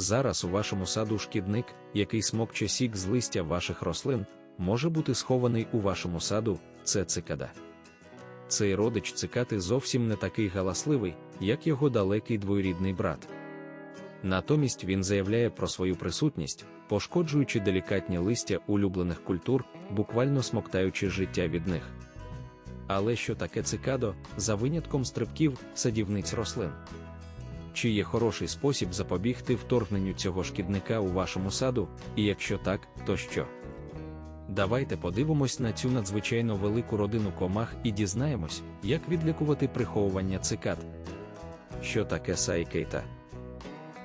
Зараз у вашому саду шкідник, який смокче сік з листя ваших рослин, може бути схований у вашому саду, це цикада. Цей родич цикати зовсім не такий галасливий, як його далекий двоюрідний брат. Натомість він заявляє про свою присутність, пошкоджуючи делікатні листя улюблених культур, буквально смоктаючи життя від них. Але що таке цикадо, за винятком стрибків, садівниць рослин? Чи є хороший спосіб запобігти вторгненню цього шкідника у вашому саду, і якщо так, то що? Давайте подивимось на цю надзвичайно велику родину комах і дізнаємось, як відлікувати приховування цикад. Що таке сайкейта?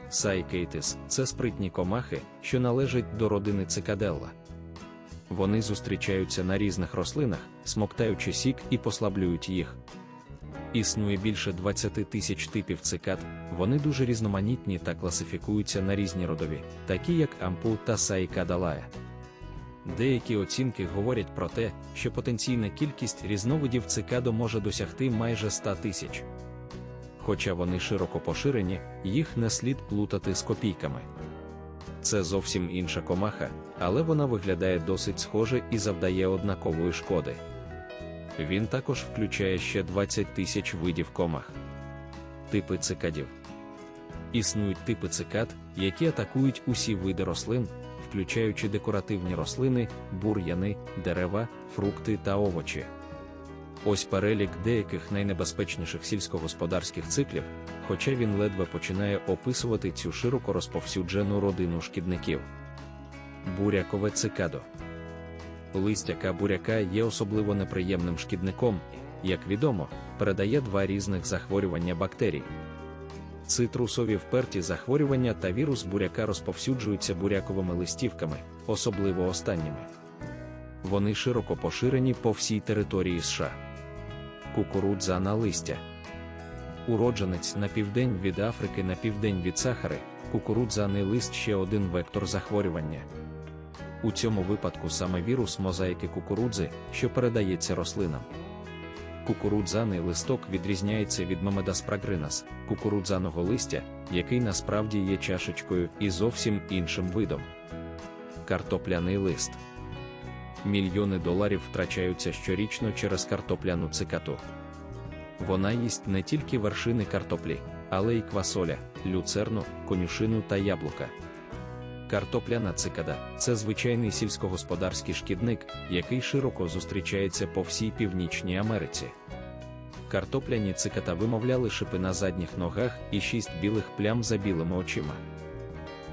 Сайкейтис це спритні комахи, що належать до родини цикаделла. Вони зустрічаються на різних рослинах, смоктаючи сік і послаблюють їх. Існує більше 20 тисяч типів цикад, вони дуже різноманітні та класифікуються на різні родові, такі як ампу та сайкадалая. Деякі оцінки говорять про те, що потенційна кількість різновидів цикадо може досягти майже 100 тисяч. Хоча вони широко поширені, їх не слід плутати з копійками. Це зовсім інша комаха, але вона виглядає досить схоже і завдає однакової шкоди. Він також включає ще 20 тисяч видів комах. Типи цикадів. Існують типи цикад, які атакують усі види рослин, включаючи декоративні рослини, бур'яни, дерева, фрукти та овочі. Ось перелік деяких найнебезпечніших сільськогосподарських циклів, хоча він ледве починає описувати цю широко розповсюджену родину шкідників. Бурякове цикадо. Листяка буряка є особливо неприємним шкідником, як відомо, передає два різних захворювання бактерій. Цитрусові вперті захворювання та вірус буряка розповсюджуються буряковими листівками, особливо останніми. Вони широко поширені по всій території США. Кукурудза на листя. Уродженець на південь від Африки на південь від Сахари, кукурудзаний лист ще один вектор захворювання. У цьому випадку саме вірус мозаїки кукурудзи, що передається рослинам. Кукурудзаний листок відрізняється від мемедаспрагринас, кукурудзаного листя, який насправді є чашечкою і зовсім іншим видом. Картопляний лист. Мільйони доларів втрачаються щорічно через картопляну цикату. Вона їсть не тільки вершини картоплі, але й квасоля, люцерну, конюшину та яблука. Картопляна цикада це звичайний сільськогосподарський шкідник, який широко зустрічається по всій Північній Америці. Картопляні циката вимовляли шипи на задніх ногах і шість білих плям за білими очима.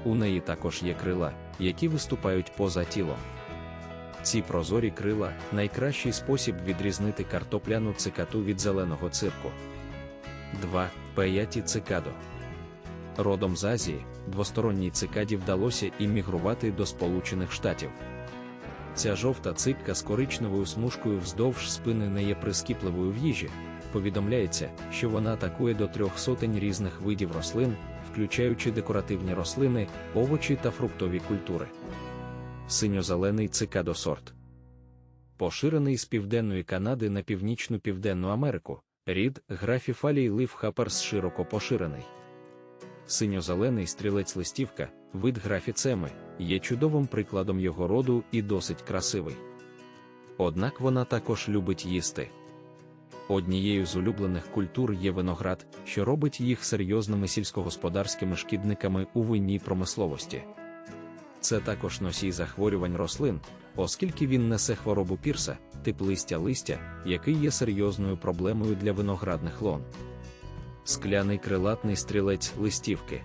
У неї також є крила, які виступають поза тілом. Ці прозорі крила найкращий спосіб відрізнити картопляну цикату від зеленого цирку. 2. Пеяті цикадо. Родом з Азії, двосторонній цикаді вдалося іммігрувати до Сполучених Штатів. Ця жовта ципка з коричневою смужкою вздовж спини не є прискіпливою в їжі. Повідомляється, що вона атакує до трьох сотень різних видів рослин, включаючи декоративні рослини, овочі та фруктові культури. Синьо-зелений цикадосорт. Поширений з південної Канади на північну Південну Америку, рід графіфалій ливхаперс широко поширений. Синьо-зелений стрілець листівка, вид графіцеми, є чудовим прикладом його роду і досить красивий. Однак вона також любить їсти. Однією з улюблених культур є виноград, що робить їх серйозними сільськогосподарськими шкідниками у винній промисловості. Це також носій захворювань рослин, оскільки він несе хворобу пірса, тип листя листя, який є серйозною проблемою для виноградних лон. Скляний крилатний стрілець листівки.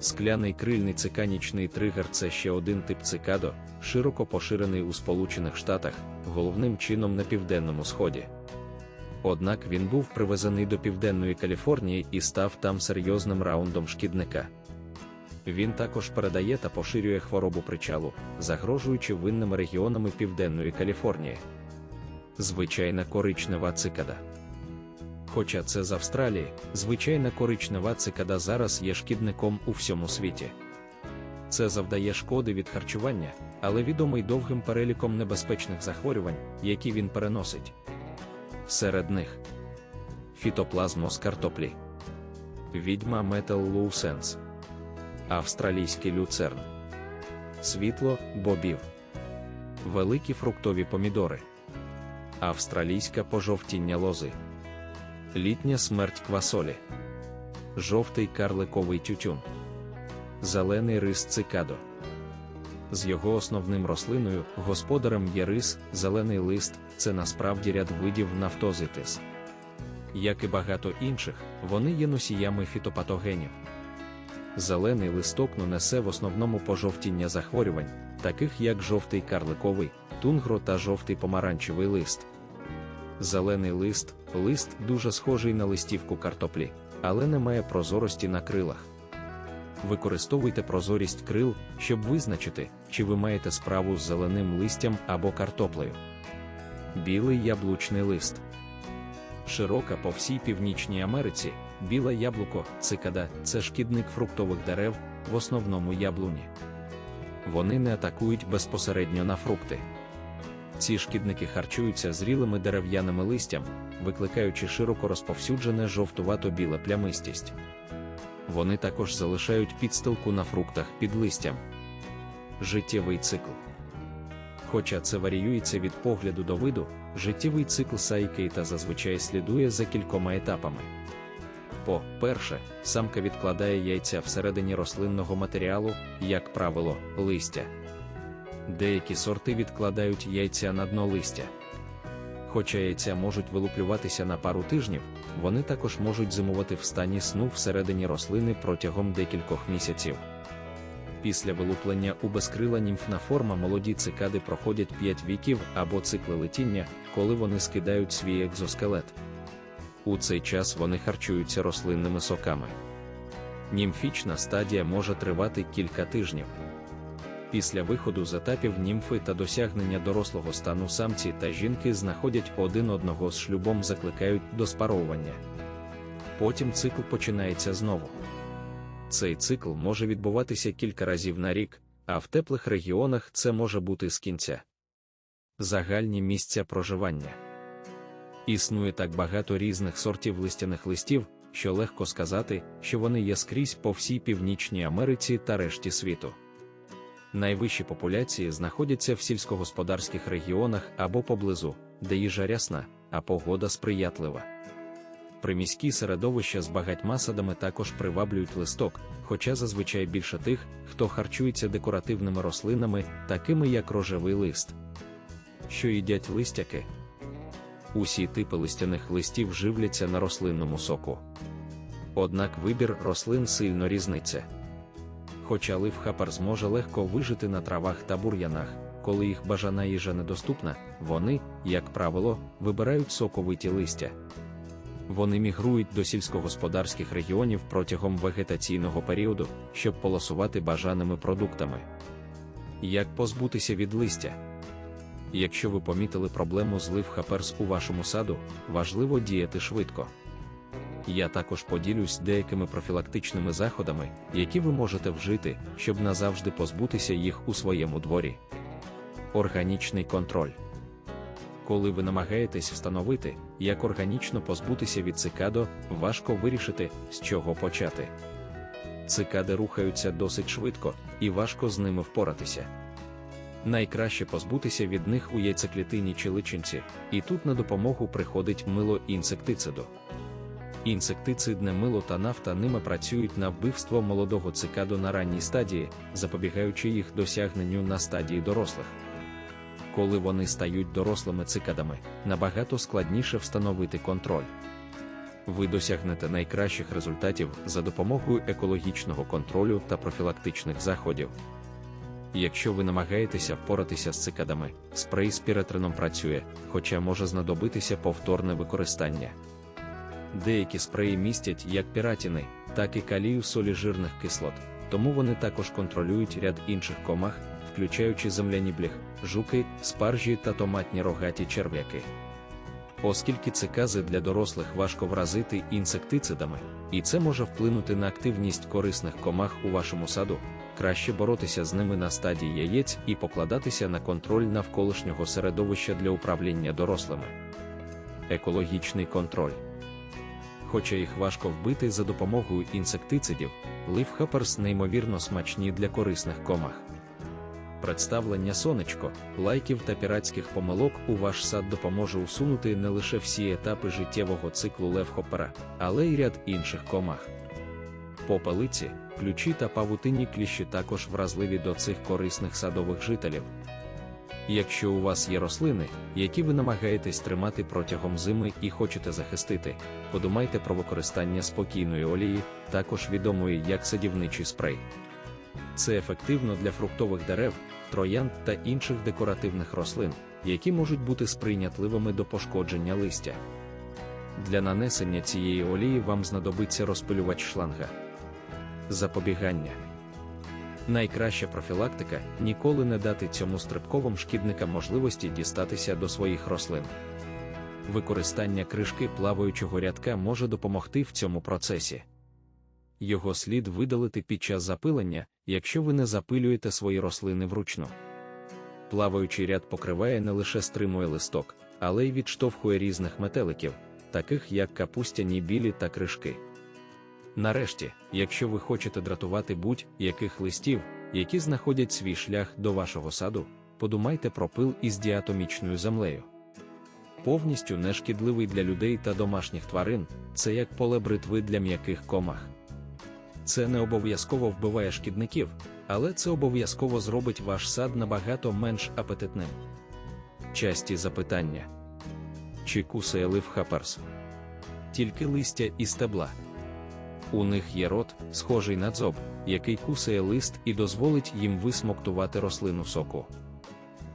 Скляний крильний циканічний тригер це ще один тип цикадо, широко поширений у Сполучених Штатах, головним чином на південному сході. Однак він був привезений до Південної Каліфорнії і став там серйозним раундом шкідника. Він також передає та поширює хворобу причалу, загрожуючи винними регіонами Південної Каліфорнії. Звичайна коричнева цикада. Хоча це з Австралії, звичайна коричнева цикада зараз є шкідником у всьому світі. Це завдає шкоди від харчування, але відомий довгим переліком небезпечних захворювань, які він переносить. Серед них фітоплазмоз картоплі, відьма Метал Лоусенс, австралійський люцерн, світло бобів, великі фруктові помідори, австралійська пожовтіння лози, літня смерть квасолі, жовтий карликовий тютюн, зелений рис цикадо. З його основним рослиною, господарем є рис, зелений лист це насправді ряд видів нафтозитис. Як і багато інших, вони є носіями фітопатогенів. Зелений листок несе в основному пожовтіння захворювань, таких як жовтий карликовий, тунгро та жовтий помаранчевий лист. Зелений лист лист дуже схожий на листівку картоплі, але не має прозорості на крилах. Використовуйте прозорість крил, щоб визначити, чи ви маєте справу з зеленим листям або картоплею. Білий яблучний лист. Широка по всій Північній Америці, біле яблуко, цикада це шкідник фруктових дерев, в основному яблуні. Вони не атакують безпосередньо на фрукти. Ці шкідники харчуються зрілими дерев'яними листям, викликаючи широко розповсюджене жовтувато-біле плямистість. Вони також залишають підстилку на фруктах під листям. Життєвий цикл. Хоча це варіюється від погляду до виду, життєвий цикл сайкейта зазвичай слідує за кількома етапами. По-перше, самка відкладає яйця всередині рослинного матеріалу, як правило, листя. Деякі сорти відкладають яйця на дно листя. Хоча яйця можуть вилуплюватися на пару тижнів, вони також можуть зимувати в стані сну всередині рослини протягом декількох місяців. Після вилуплення у безкрила німфна форма молоді цикади проходять 5 віків або цикли летіння, коли вони скидають свій екзоскелет. У цей час вони харчуються рослинними соками. Німфічна стадія може тривати кілька тижнів. Після виходу з етапів німфи та досягнення дорослого стану самці та жінки знаходять один одного з шлюбом закликають до спаровування. Потім цикл починається знову. Цей цикл може відбуватися кілька разів на рік, а в теплих регіонах це може бути з кінця. Загальні місця проживання. Існує так багато різних сортів листяних листів, що легко сказати, що вони є скрізь по всій Північній Америці та решті світу. Найвищі популяції знаходяться в сільськогосподарських регіонах або поблизу, де їжа рясна, а погода сприятлива. Приміські середовища з багатьма садами також приваблюють листок, хоча зазвичай більше тих, хто харчується декоративними рослинами, такими як рожевий лист. Що їдять листяки? Усі типи листяних листів живляться на рослинному соку. Однак вибір рослин сильно різниться. Хоча ливхапер зможе легко вижити на травах та бур'янах, коли їх бажана їжа недоступна, вони, як правило, вибирають соковиті листя. Вони мігрують до сільськогосподарських регіонів протягом вегетаційного періоду, щоб полосувати бажаними продуктами. Як позбутися від листя? Якщо ви помітили проблему з ливхаперс у вашому саду, важливо діяти швидко. Я також поділюсь деякими профілактичними заходами, які ви можете вжити, щоб назавжди позбутися їх у своєму дворі. Органічний контроль. Коли ви намагаєтесь встановити, як органічно позбутися від цикадо, важко вирішити, з чого почати. Цикади рухаються досить швидко, і важко з ними впоратися. Найкраще позбутися від них у яйцеклітині чи личинці, і тут на допомогу приходить мило інсектициду. Інсектицидне мило та нафта ними працюють на вбивство молодого цикаду на ранній стадії, запобігаючи їх досягненню на стадії дорослих. Коли вони стають дорослими цикадами, набагато складніше встановити контроль. Ви досягнете найкращих результатів за допомогою екологічного контролю та профілактичних заходів. Якщо ви намагаєтеся впоратися з цикадами, спрей з піретрином працює, хоча може знадобитися повторне використання. Деякі спреї містять як піратіни, так і калію солі жирних кислот, тому вони також контролюють ряд інших комах, включаючи земляні бліх, жуки, спаржі та томатні рогаті черв'яки. Оскільки цикази для дорослих важко вразити інсектицидами, і це може вплинути на активність корисних комах у вашому саду, краще боротися з ними на стадії яєць і покладатися на контроль навколишнього середовища для управління дорослими. Екологічний контроль. Хоча їх важко вбити за допомогою інсектицидів, лифхаперс неймовірно смачні для корисних комах. Представлення сонечко, лайків та піратських помилок у ваш сад допоможе усунути не лише всі етапи життєвого циклу левхопера, але й ряд інших комах. Попелиці, ключі та павутинні кліщі також вразливі до цих корисних садових жителів. Якщо у вас є рослини, які ви намагаєтесь тримати протягом зими і хочете захистити, подумайте про використання спокійної олії, також відомої як садівничий спрей. Це ефективно для фруктових дерев, троянд та інших декоративних рослин, які можуть бути сприйнятливими до пошкодження листя. Для нанесення цієї олії вам знадобиться розпилювач шланга. Запобігання. Найкраща профілактика ніколи не дати цьому стрибковим шкідникам можливості дістатися до своїх рослин. Використання кришки плаваючого рядка може допомогти в цьому процесі. Його слід видалити під час запилення, якщо ви не запилюєте свої рослини вручну. Плаваючий ряд покриває не лише стримує листок, але й відштовхує різних метеликів, таких як капустяні білі та кришки. Нарешті, якщо ви хочете дратувати будь-яких листів, які знаходять свій шлях до вашого саду, подумайте про пил із діатомічною землею. Повністю нешкідливий для людей та домашніх тварин, це як поле бритви для м'яких комах. Це не обов'язково вбиває шкідників, але це обов'язково зробить ваш сад набагато менш апетитним. Часті запитання: чи кусає лифхаперс? Тільки листя і стебла. У них є рот, схожий на дзоб, який кусає лист і дозволить їм висмоктувати рослину соку.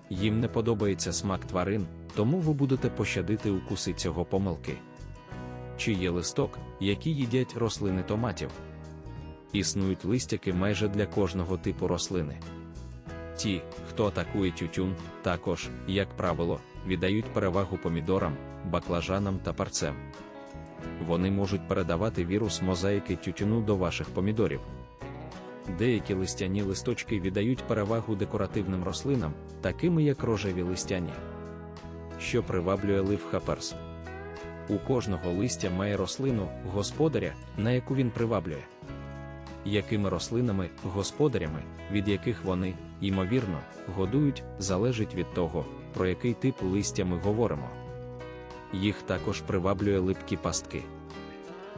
Їм не подобається смак тварин, тому ви будете пощадити укуси цього помилки. Чи є листок, які їдять рослини томатів? Існують листяки майже для кожного типу рослини. Ті, хто атакує тютюн, також, як правило, віддають перевагу помідорам, баклажанам та парцем. Вони можуть передавати вірус мозаїки тютюну до ваших помідорів. Деякі листяні листочки віддають перевагу декоративним рослинам, такими як рожеві листяні. Що приваблює лифхаперс? У кожного листя має рослину, господаря, на яку він приваблює. Якими рослинами, господарями, від яких вони, ймовірно, годують, залежить від того, про який тип листя ми говоримо. Їх також приваблює липкі пастки.